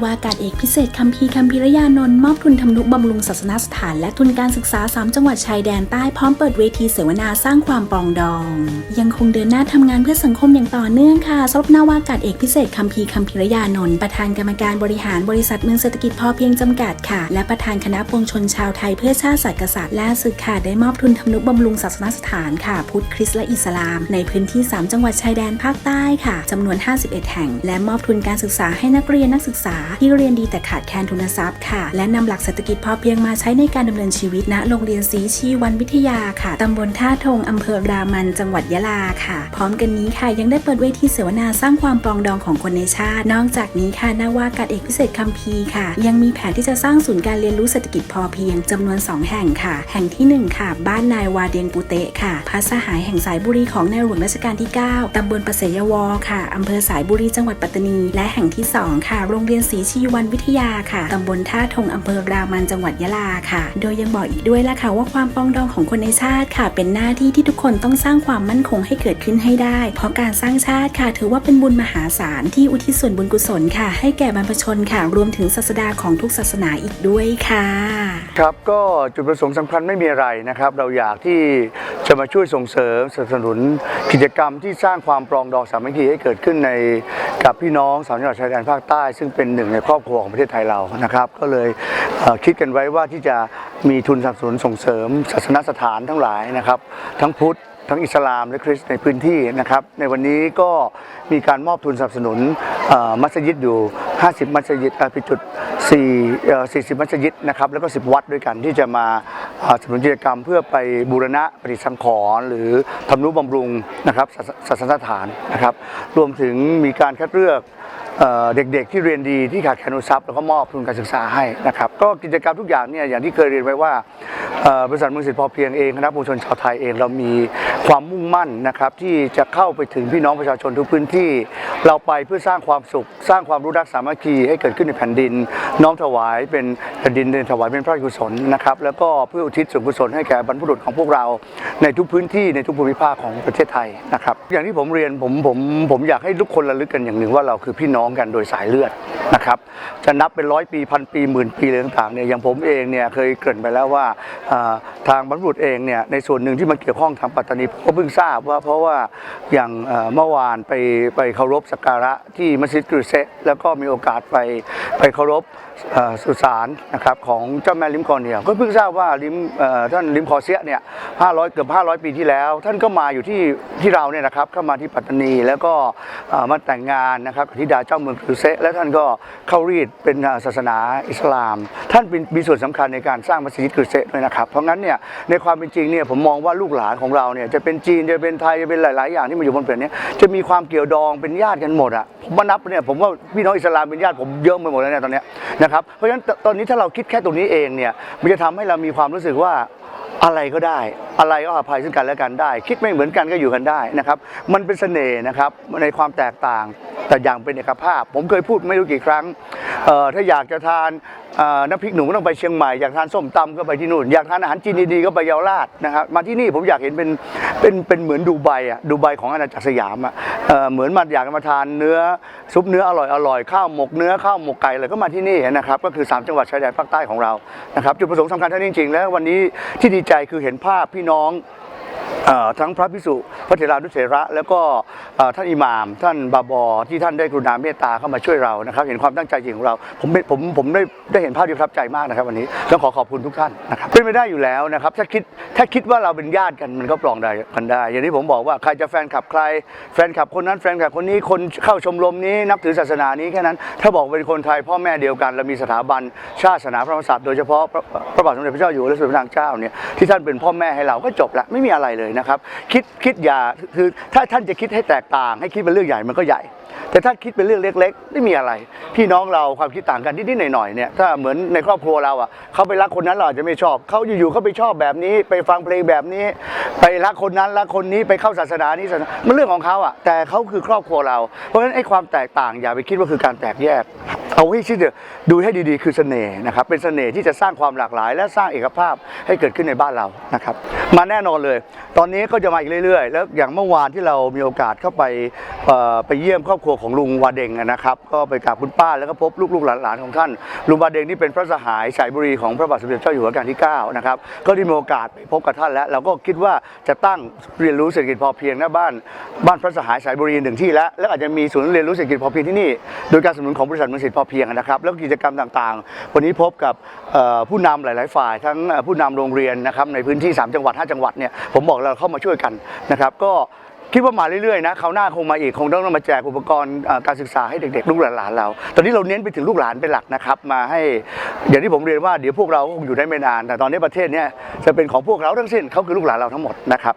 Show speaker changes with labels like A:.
A: าวากาศเอกพิเศษคัมพีคัมพีรยานนท์มอบทุนทำนุบำรุงศาสนาสถาน และทุนการศึกษา 3 จังหวัดชายแดนใต้พร้อมเปิดเวทีเสวนาสร้างความปรองดอง ยังคงเดินหน้าทำงานเพื่อสังคมอย่างต่อเนื่องค่ะสำหรับนาวากาศเอกพิเศษคัมพีคัมพีรยานนท์ประธานกรรมการบริหารบริษัทเมืองเศรษฐกิจพอเพียงจำกัดค่ะ และประธานคณะปวงชนชาวไทยเพื่อชาติศาสตร์กษัตริย์ล่าสุดค่ะได้มอบทุนทำนุบำรุงศาสนาสถานค่ะ พุทธคริสต์และอิสลาม ในพื้นที่ 3 จังหวัดชายแดนภาคใต้ค่ะจำนวน 51 แห่ง และมอบทุนการศึกษาให้นักเรียนนักศึกษาที่เรียนดีแต่ขาดแคลนทุนทรัพย์ค่ะ และนำหลักเศรษฐกิจพอเพียงมาใช้ในการดำเนินชีวิตณโรงเรียนศรีชีวันวิทยาค่ะตำบลท่าทงอำเภอรามันจังหวัดยะลาค่ะ พร้อมกันนี้ค่ะยังได้เปิดเวทีเสวนาสร้างความปรองดองของคนในชาติ นอกจากนี้ค่ะนาวากาศเอกพิเศษคัมพีร์ค่ะ ยังมีแผนที่จะสร้างศูนย์การเรียนรู้เศรษฐกิจพอเพียงจำนวน 2 แห่งค่ะ แห่งที่ 1 ค่ะ บ้านนายวาเดียงปูเตะค่ะพระสหายแห่งสายบุรีของในหลวงรัชกาลที่ 9ตำบลประเสยวอค่ะอำเภอสายบุรีจังหวัดปัตตานี และแห่งที่ 2 ค่ะ โรงเรียนศรีชีวันวิทยาค่ะตำบลท่าทงอำเภอรามันจังหวัดยะลาค่ะ โดยยังบอกอีกด้วยละค่ะว่าความปองดองของคนในชาติค่ะ เป็นหน้าที่ที่ทุกคนต้องสร้างความมั่นคงให้เกิดขึ้นให้ได้ เพราะการสร้างชาติค่ะ ถือว่าเป็นบุญมหาศาลที่อุทิศส่วนบุญกุศลค่ะ ให้แก่บรรพชนค่ะ รวมถึงศาสดาของทุกศาสนาอีกด้วยค่ะ
B: ครับก็จุดประสงค์สำคัญไม่มีอะไรนะครับ เราอยากที่ จะมาช่วยส่งเสริมสนับสนุนกิจกรรมที่สร้างความปรองดองสามัคคีให้เกิดขึ้นในกับพี่น้องสามจังหวัดชายแดนภาคใต้ ซึ่งเป็นหนึ่งในครอบครัวของประเทศไทยเรานะครับ ก็เลยคิดกันไว้ว่าที่จะมีทุนสนับสนุนส่งเสริมศาสนสถานทั้งหลายนะครับ ทั้งพุทธทั้งอิสลามและคริสต์ในพื้นที่นะครับ ในวันนี้ก็มีการมอบทุนสนับสนุนมัสยิดอยู่ 50 มัสยิดอ่อผิดจุด4 40 มัสยิดนะครับแล้วก็ 10 วัดด้วยกันที่จะมา สนับสนุนกิจกรรมเพื่อไปบูรณะปฏิสังขรณ์หรือทำนุบำรุงนะครับศาสสนสถานนะครับ รวมถึงมีการคัดเลือกเด็กๆ ที่เรียนดีที่ขาดแคลนทรัพย์แล้วก็มอบทุนการศึกษาให้นะครับ ก็กิจกรรมทุกอย่างเนี่ยอย่างที่เคยเรียนไว้ว่า บริษัทเมืองสิทธิพอเพียงเองคณะปวงชนชาวไทยเองเรามีความมุ่งมั่นนะครับที่จะเข้าไปถึงพี่น้องประชาชนทุกพื้นที่ เราไปเพื่อสร้างความสุข สร้างความรู้รักสามัคคีให้เกิดขึ้นในแผ่นดิน น้อมถวายเป็นแผ่นดินเดินถวายเป็นพระกุศลนะครับแล้วก็เพื่ออุทิศส่วนกุศลให้แก่บรรพบุรุษของพวกเราในทุกพื้นที่ในทุกภูมิภาคของประเทศไทยนะครับอย่างที่ผมเรียนผมผมผมอยากให้ทุกคนระลึกกันอย่างหนึ่งว่าเราคือพี่น้องกันโดยสายเลือดนะครับจะนับเป็นร้อยปีพันปีหมื่นปีเลยต่างๆเนี่ยอย่างผมเองเนี่ยเคยเกริ่นไปแล้วว่าทางบรรพบุรุษเองเนี่ยในส่วนหนึ่งที่มันเกี่ยวข้องทางปัตตานีผมก็เพิ่งทราบว่าเพราะว่าอย่างเมื่อวานไปไปเคารพสักการะที่มัสยิดกรุเซะแล้วก็มีโอกาสไปไปเคารพสุสานนะครับของเจ้าแม่ลิมคอเนียก็เพิ่งทราบว่าลิมท่านลิมคอเซียเนี่ย500เกือบ500ปีที่แล้ว ท่านก็มาอยู่ที่ที่เราเนี่ยนะครับเข้ามาที่ปัตตานีแล้วก็มาแต่งงานนะครับธิดาเจ้าเมืองกรุเซะและท่านก็เข้ารีดเป็นศาสนาอิสลาม ท่านเป็นมีส่วนสำคัญในการสร้างมัสยิดกรุเซะด้วยนะครับเพราะงั้นเนี่ยในความเป็นจริงเนี่ยผมมองว่าลูกหลานของเราเนี่ยจะเป็นจีนจะเป็นไทยจะเป็นหลาย ๆ อย่างที่มาอยู่บนแผ่นนี้จะมีความเกี่ยวดองเป็นญาติกันหมดอะผมมานับเนี่ยผมว่าพี่น้องอิสลามเป็นญาติผมเยอะไปหมดแล้วเนี่ยตอนเนี้ยนะครับเพราะฉะนั้นตอนนี้ถ้าเราคิดแค่ตรงนี้เองเนี่ยมันจะทำให้เรามีความรู้สึกว่าอะไรก็ได้ อะไรก็อภัยซึ่งกันและกันได้ คิดไม่เหมือนกันก็อยู่กันได้นะครับ มันเป็นเสน่ห์นะครับในความแตกต่างแต่อย่างเป็นเอกภาพ ผมเคยพูดไม่รู้กี่ครั้งเอ่อถ้าอยากจะทานน้ำพริกหนุ่มก็ต้องไปเชียงใหม่อยากทานส้มตำก็ไปที่นู่นอยากทานอาหารจีนดีๆก็ไปเยาวราชนะครับมาที่นี่ผมอยากเห็นเป็นเป็นเป็นเหมือนดูไบอะดูไบของอาณาจักรสยามอะเหมือนมาอยากมาทานเนื้อซุปเนื้ออร่อยอร่อยข้าวหมกเนื้อข้าวหมกไก่อะไรก็มาที่นี่นะครับก็คือสามจังหวัดชายแดนภาคใต้ของเรานะครับจุดประสงค์สำคัญท่านจริงๆ แล้ววันนี้ที่ดีใจคือเห็นภาพพี่น้องอทั้งพระพิสุ พระเถรานุเถระ แล้วก็เอ่อท่านอิหม่าม ท่านบาบอที่ท่านได้กรุณาเมตตาเข้ามาช่วยเรานะครับ เห็นความตั้งใจจริงของเรา ผมเป็นผมผมได้ได้เห็นภาพที่ประทับใจมากนะครับวันนี้ต้องขอขอบคุณทุกท่านนะครับเป็นไม่ได้อยู่แล้วนะครับถ้าคิดถ้าคิดว่าเราเป็นญาติกันมันก็ปลองได้กันได้ อย่างที่ผมบอกว่าใครจะแฟนคลับใคร แฟนคลับคนนั้นแฟนคลับคนนี้คนเข้าชมรมนี้นับถือศาสนานี้แค่นั้น ถ้าบอกเป็นคนไทยพ่อแม่เดียวกันเรามีสถาบันชาติศาสนาพระมหากษัตริย์โดยเฉพาะพระพระบาทสมเด็จพระเจ้าอยู่หัวและสมเด็จพระนางเจ้าเนี่ยที่ท่านเป็นพ่อแม่ให้เราก็จบละไม่มีอะไรเลยนะครับ คิดคิดอย่าคือถ้าท่านจะคิดให้แตกต่าง ให้คิดเป็นเรื่องใหญ่มันก็ใหญ่ แต่ถ้าคิดเป็นเรื่องเล็กๆไม่มีอะไร พี่น้องเราความคิดต่างกันนิดๆหน่อยๆเนี่ยถ้าเหมือนในครอบครัวเราอะเขาไปรักคนนั้นเราอาจจะไม่ชอบเขาอยู่ๆเขาไปชอบแบบนี้ ไปฟังเพลงแบบนี้ ไปรักคนนั้นรักคนนี้ไปเข้าศาสนานี้ศาสนามันเรื่องของเขาอะแต่เขาคือครอบครัวเรา เพราะฉะนั้นไอ้ความแตกต่างอย่าไปคิดว่าคือการแตกแยก เอาให้ชิดเดียวดูให้ดีๆ คือเสน่ห์นะครับ เป็นเสน่ห์ที่จะสร้างความหลากหลาย และสร้างเอกภาพให้เกิดขึ้นในบ้านเรานะครับ มาแน่นอนเลย ตอนนี้ก็จะมาอีกเรื่อยๆ แล้วอย่างเมื่อวานที่เรามีโอกาสเข้าไปไปเยี่ยมครอบครัวของลุงวาเดงนะครับ ก็ไปกราบคุณป้าแล้วก็พบลูกๆหลานๆของท่าน ลุงวาเดงนี่เป็นพระสหายสายบุรีของพระบาทสมเด็จเจ้าอยู่หัวรัชกาลที่9นะครับ ก็ได้มีโอกาสไปพบกับท่านแล้ว เราก็คิดว่าจะตั้งเรียนรู้เศรษฐกิจพอเพียงหน้าบ้านบ้านพระสหายสายบุรีหนึ่งที่แล้ว แล้วอาจจะมีศูนย์เรียนรู้เศรษฐกิจพอเพียงที่นี่ โดยการสนับสนุนของบริษัทมืองเศรษฐกิจพอเพียงนะครับ แล้วกิจกรรมต่างๆ วันนี้พบกับผู้นำหลาย ๆ ฝ่าย ทั้งผู้นำโรงเรียนนะครับในพื้นที่ 3 จังหวัด 5 จังหวัดเนี่ยผมบอกเราเข้ามาช่วยกันนะครับก็คิดว่ามาเรื่อยๆนะคราวหน้าคงมาอีกคงต้องมาแจกอุปกรณ์การศึกษาให้เด็กๆ ลูกหลานเรา ตอนนี้เราเน้นไปถึงลูกหลานเป็นหลักนะครับ มาให้อย่างที่ผมเรียนว่าเดี๋ยวพวกเราคงอยู่ได้ไม่นาน แต่ตอนนี้ประเทศเนี่ยจะเป็นของพวกเราทั้งสิ้นเขาคือลูกหลานเราทั้งหมดนะครับ